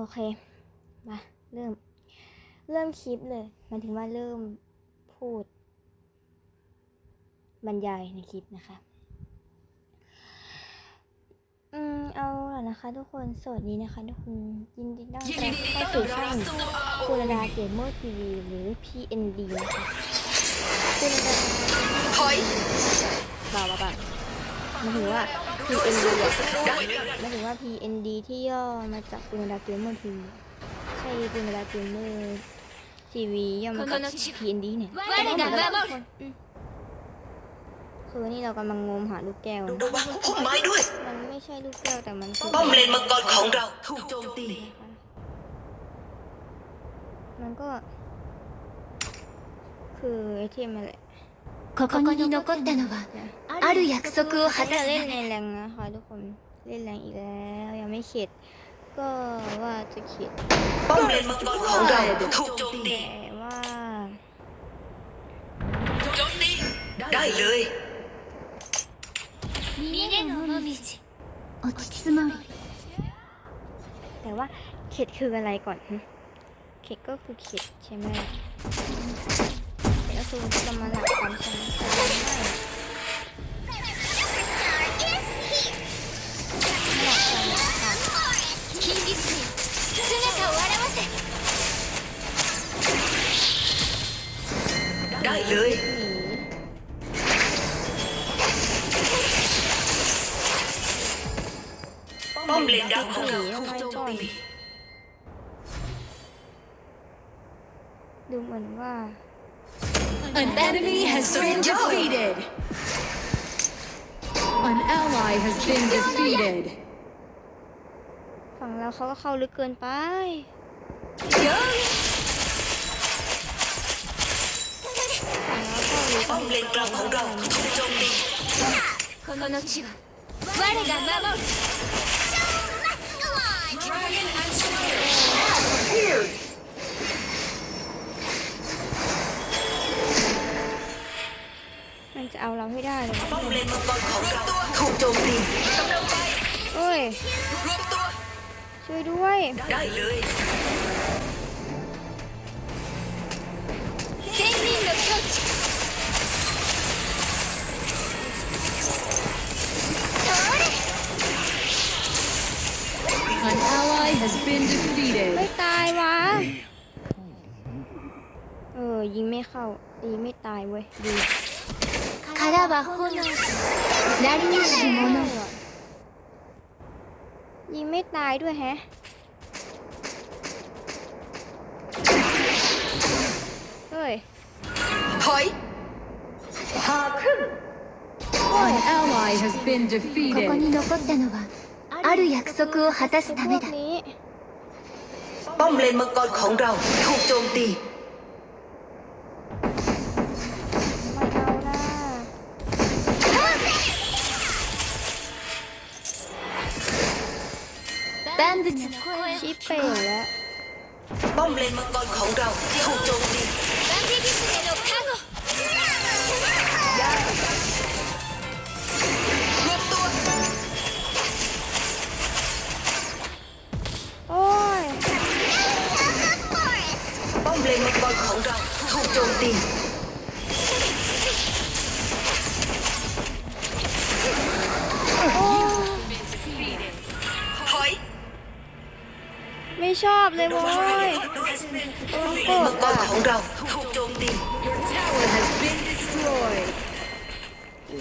โอเค มา เริ่ม เริ่มคลิปเลยหมันถึงว่าเริ่มพูด บรรยายในคลิปนะคะ อืม เอาล่ะนะคะ ทุกคน สวัสดีนะคะ ทุกคน ยินดีต้อนรับเข้าสู่ช่องกุลดาเกมเมอร์ทีวีหรือ PND นะคะกุลดาถอยบ่าวบ่าวบ่าวหมายถึงว่า PND อะหมายถึง ว่า PND ที่ย่อมาจากกุลดาเกมเมอร์ทีวีใช่กุลดาเกมเมอร์ทีวีย่อมาจาก PND เนี่ย ว่าอะไรกัน แต่ ว่า ว่าทุกคนอืมคือนี่เรากำลังงมหาลูกแก้วนะ ระวังพุ่มไม้ด้วย มันไม่ใช่ลูกแก้วแต่มันคือ ป้อมเลนมังกรของเรา ถูกโจมตี มันก็ คือไอเทมอะไร ここに残ったのはある約束を果 ถ้า た จะ す เล่น た ใน め แรงนะคะทุกคน เล่นแรงอีกแล้ว ยังไม่เข็ด ก็ว่าจะเข็ด ป้อมเลนมังกรของเราถูกโจมตี แต่ว่า โจมตีได้เลย 峰の紅葉落ち積もり แต่ว่าเข็ดคืออะไรก่อนหึเข็ดก็คือเข็ดใช่ไหมเข็ดก็คือจะมาหลักความใช่ไหมแต่ว่าไม่ไม่หลักความ ได้เลยหนีป้อมเลนดาวของเราถูกโจมตีดูเหมือนว่า An enemy has been defeated. An ally has been defeated. ฝั่งเราเขาก็เข้าลึกเกินไปฝั่ง bốc lên trong khẩu đầu không trôn đi この地は我が守る Dragon and Slayer! Here! Anh sẽ ao lòng hết ra rồi Bốc lên một khẩu đầu không trôn đi Ôi Chơi đuôi Đại lưới 仙人の境地 ไม่ defeated. ตายวะ เออ ยิงไม่เข้า ตีไม่ตายเว้ย ดี からは炎鳴りにし者 ยิงไม่ตายด้วยแฮะ เฮ้ย ถอย An ally has been ここに defeated. 残ったのはある約束を果たす ไอ้ た พ め วก だ นี้ ป้ อมเลนมังกรของเราถูกโจมตี ไม่เอานะ 万物の声 ชิปเป่งแล้ว ป้อมเลนมังกรของเราถูกโจมตี 万ビギスへの加 โจมตีโอ้ยถอยไม่ชอบเลยโว้ยโดนกมัดงกรอะของเราถูกโจมตี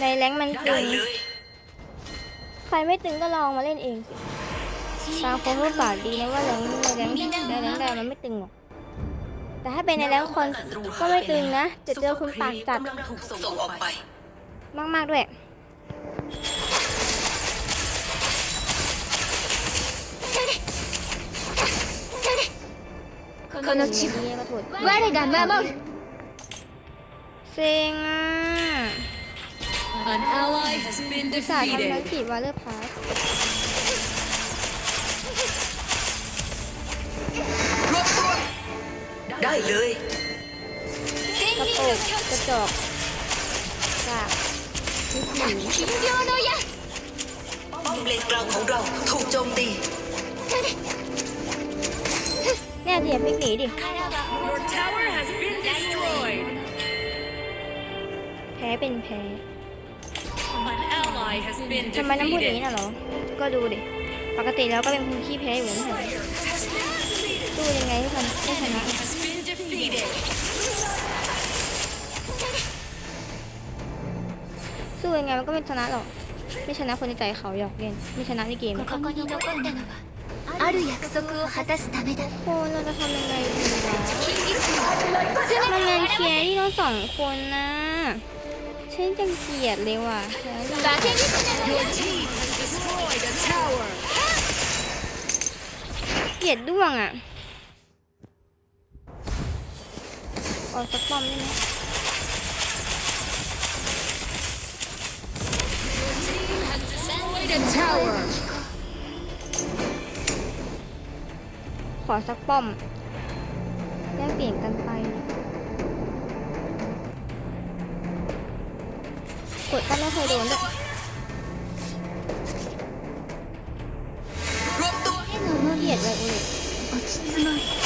ในแรงค์มันได้ตึงเลยใครไม่ตึงก็ลองมาเล่นเองสิตามโค้ชฝากดีนะว่าแรงค์ในแรงค์ในแรงค์ใดมันไม่ตึงหรอก แต่ถ้าเป็นในแรงค์คอนก็ไม่ตึงนะ จะเจอคุณปากจัด กำลังถูกส่งออกไป มากๆด้วย この地 ดี は ก็ถูก 我が守る เซ็งอ่ะ An ally has been อุตส่าห์ทำธุร defeated. กิจวอลเลอร์พาส ได้เลยกระโปรงกระจอกจากทุกหนีคิมโยโนยะป้อมเลนกลางของเราถูกโจมตีแน่เสียพิกหนีดิแพ้เป็นแพ้ทำไมน้ำพูดนี้น่ะเหรอ ก็ดูดิ ปกติแล้วก็เป็นคนขี้แพ้อยู่เหมือนกันสู้ยังไงให้คนให้ชนะ สู้ยังไงมันก็ไม่ชนะหรอก ไม่ชนะคนในใจเขาหยอกเล่น ไม่ชนะในเกม ここに残ったのはある約束を果たすためだ โคนเราจะทำยังไงดีวะมันแมนเคียร์ที่เราสองคนนะฉันจังเกลียดเลยว่ะฉัน 化け狐の Your team has destroyed a tower. เกลียดด้วงอ่ะออกสักป้อมได้ไหม destroyed tower. ขอสักป้อมแลกเปลี่ยนกันไป กดก็ไม่เคยโดนด้ย Drop the ให้เราเลียดไวโอเลต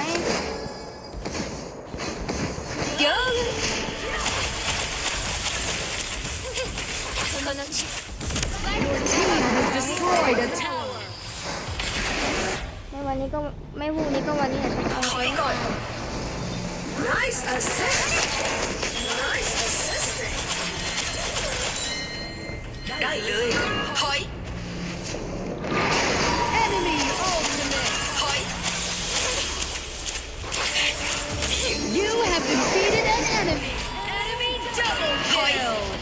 ได้เลยถอย Enemy ultimate. ถอย You have defeated an enemy. Enemy double kill.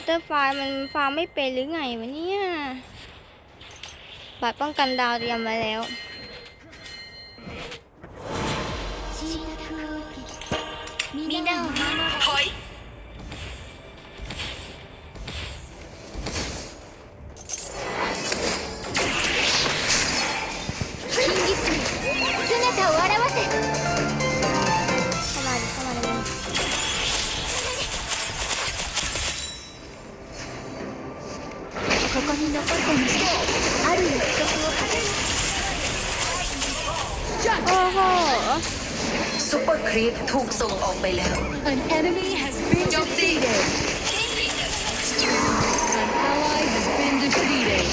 บัตเตอร์ไฟมันฟาร์มไม่เป็นหรือไงวะเนี่ย บัตรป้องกันดาวเตรียมไว้แล้ว ここに残ったのはある約束を果たす โอ้โห ซุปเปอร์ครีปถูกส่งออกไปแล้ว An enemy has been defeated. An ally has been defeated.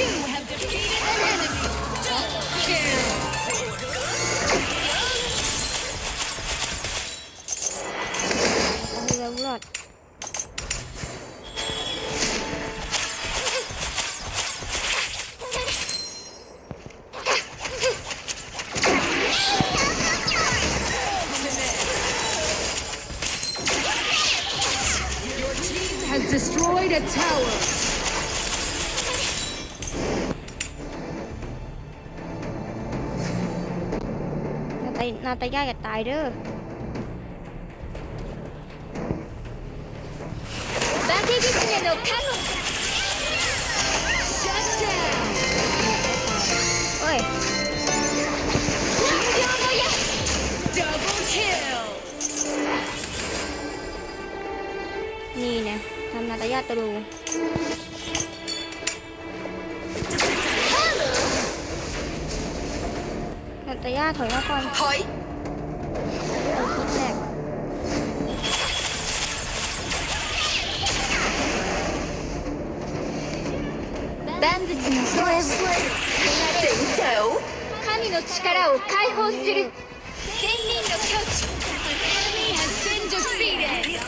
You have defeated an enemy. Double kill. A tower. นาตาตาย่าอย่าตายเด้อ ทำนาตาย่าตรูนาตาย่าถอยมาก่อน ถอย เอาคิดแรก 万物の声を เจ๋งแจ๋ว 神の力を解放する仙人の境地 An enemy has been defeated.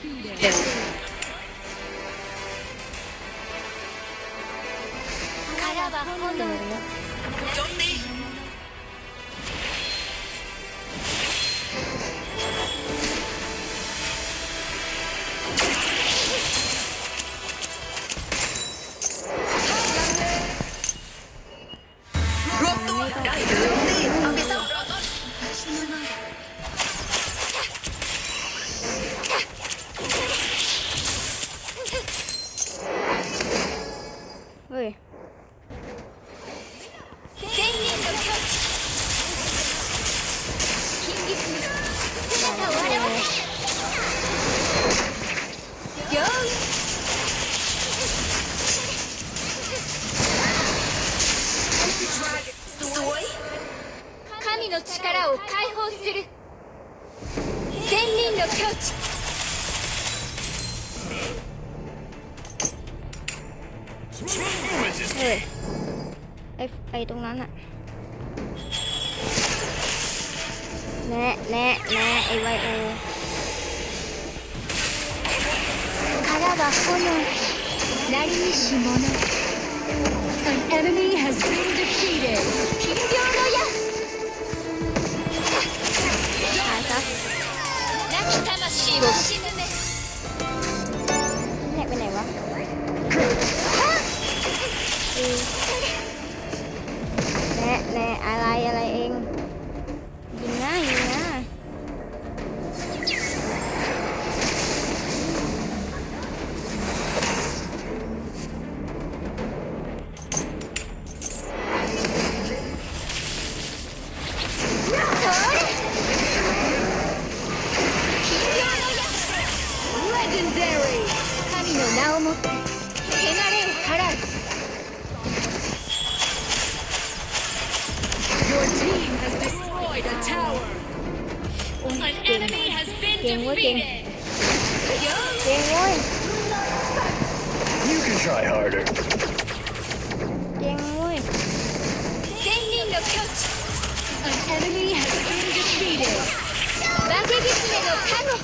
Defeated. の境地 เฮ้ยไอไอตรงนั้นอะแนะแนะแนะไอไวโอ 殻は炎なりにし者 An enemy has been defeated. 金量の矢 다시 ก่งเว้ยเก่งเก่งเว้ย You can try harder. เก่งเว้ย Sending coach. An enemy has been defeated. Magnetism no kano.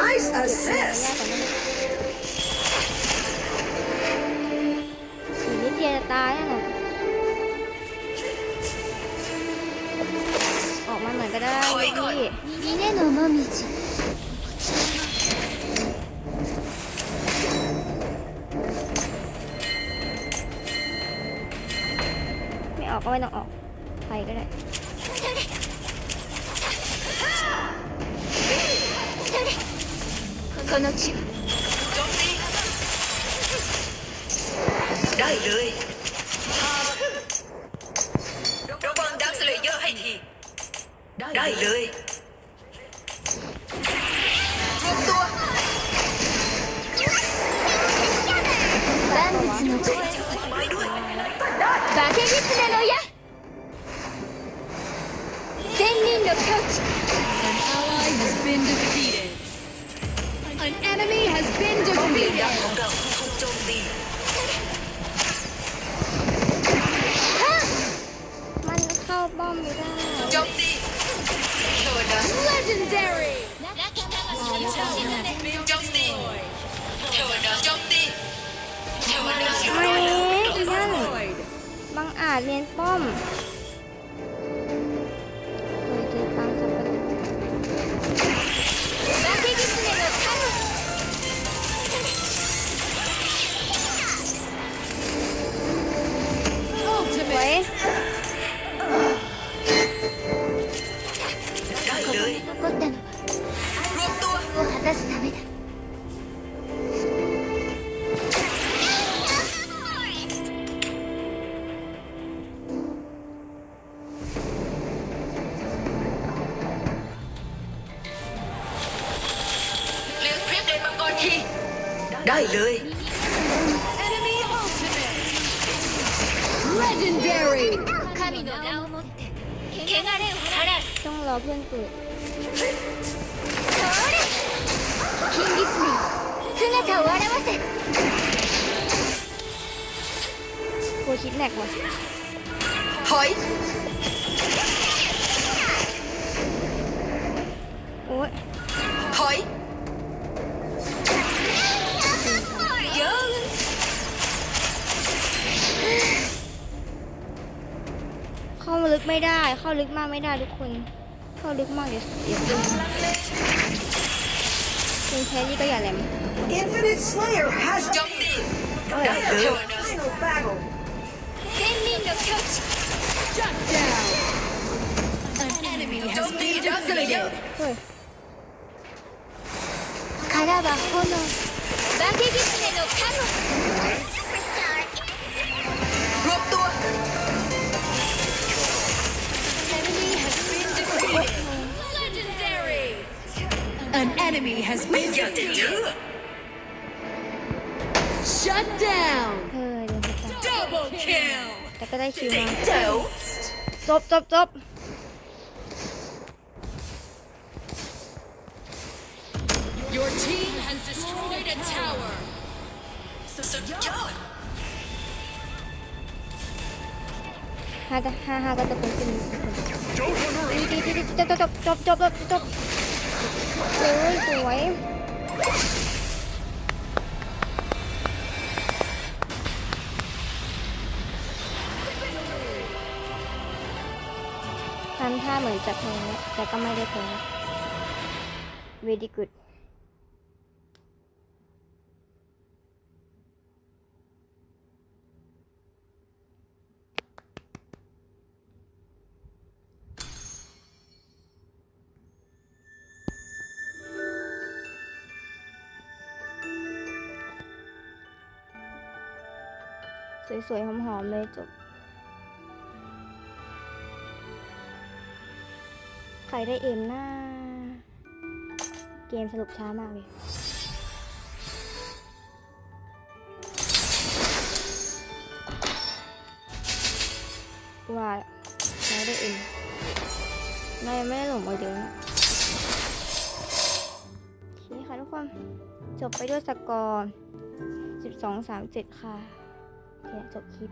Nice assist. น่ะออกมาหน่อยก็ได้ ถอยก่อน พี่ 峰のもみじ ไม่ออกก็ไม่ต้องออกไปก็ได้ この地 ได้เลยรวมตัว 万物の声 ไปด้วย 化け狐の矢千人の境地 An ally has been defeated. An enemy has been ป้อมเลน defeated. ดักของเราถูกโจมตี มันเข้าป้อมไม่ได้ โจมตี เรียนป้อม คิดแน็กว่ะเฮ้ยโอ้ยเฮ้ยเยอะข้ามาลึกไม่ได้ เข้าลึกมากไม่ได้ทุกคน เข้าลึกมากเดี๋ยวเสียเเป็นแครี่ก็อย่าแหลม Infinite Slayer has ฮ้ย からは炎化け狐の加護 รวมตัว Enemy has been defeated. Legendary An enemy has ไม่ been อยากจะเชื่อ shut down. เฮ้ยเดี๋ยวจะตาย Double kill. แต่ก็ได้คิว เจ๋ง มา แจ๋ว จบจบจบ Your team has destroyed a tower. สุดยอดห้าจะห้าห้าก็จะเป็นขึ้น Don't underestimate. ดีดีดีจบจบจบจบจบจบเลยสวยทำท่าเหมือนจะแพ้แต่ก็ไม่ได้แพ้ very good สวยๆหอมๆเลยจบ ใครได้เอ็มหน้า เกมสรุปช้ามากเลยว่าใครได้เอ็มนายไม่ได้หลงมาเดี๋ยวนะโอเคค่ะทุกคน จบไปด้วยสกอร์ 12 3 7 ค่ะ แค่จบคลิป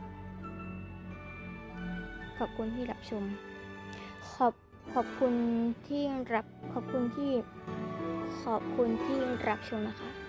ขอบคุณที่รับชม ขอบขอบคุณที่รับขอบคุณที่ ขอบคุณที่รับชมนะคะ